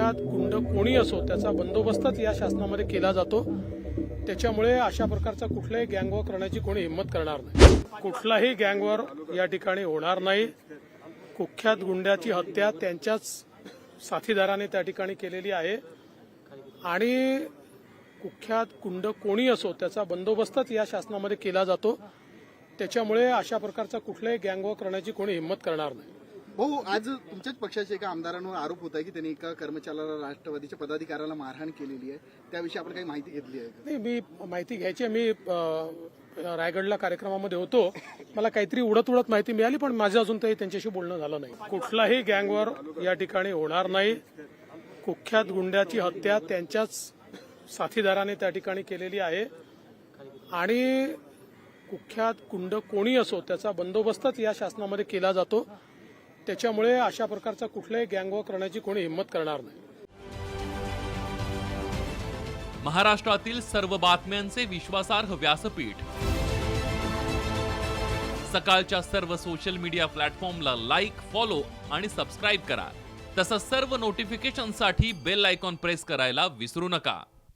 कुख्यात गुंड कोणी असो त्याचा बंदोबस्तच या शासनामध्ये केला जातो. त्याच्यामुळे अशा प्रकारचा कुठलाही गँगवॉर करण्याची कोणी हिंमत करणार नाही. कुठलाही गँगवॉर या ठिकाणी होणार नाही. कुख्यात गुंड्याची हत्या त्यांच्याच साथीदाराने त्या ठिकाणी केलेली आहे. आणि कुख्यात गुंड कोणी असो त्याचा बंदोबस्तच या शासनामध्ये केला जातो. त्याच्यामुळे अशा प्रकारचा कुठलाही गँगवॉर करण्याची कोणी हिंमत करणार नाही. भाऊ आज तुमच्याच पक्षाच्या एका आमदारांवर आरोप होत आहे की त्यांनी एका कर्मचाऱ्याला राष्ट्रवादीच्या पदाधिकाऱ्याला मारहाण केलेली आहे. त्याविषयी आपण काही माहिती घेतली आहे नाही मी माहिती घ्यायची आहे. मी अ, रायगडला कार्यक्रमामध्ये होतो. मला काहीतरी उडत उडत माहिती मिळाली पण माझं अजून तरी त्यांच्याशी बोलणं झालं नाही. कुठलाही गँगवर या ठिकाणी होणार नाही. कुख्यात गुंड्याची हत्या त्यांच्याच साथीदाराने त्या ठिकाणी केलेली आहे. आणि कुख्यात गुंड कोणी असो त्याचा बंदोबस्तच या शासनामध्ये केला जातो. त्याच्यामुळे अशा प्रकारचा कुठलाही गँगवॉक करण्याची कोणी हिंमत करणार नाही. महाराष्ट्रातील सर्व बातम्यांचे विश्वासार्ह व्यासपीठ. सकाळच्या सर्व सोशल मीडिया प्लॅटफॉर्मला लाईक फॉलो आणि सबस्क्राईब करा. तसंच सर्व नोटिफिकेशनसाठी बेल आयकॉन प्रेस करायला विसरू नका.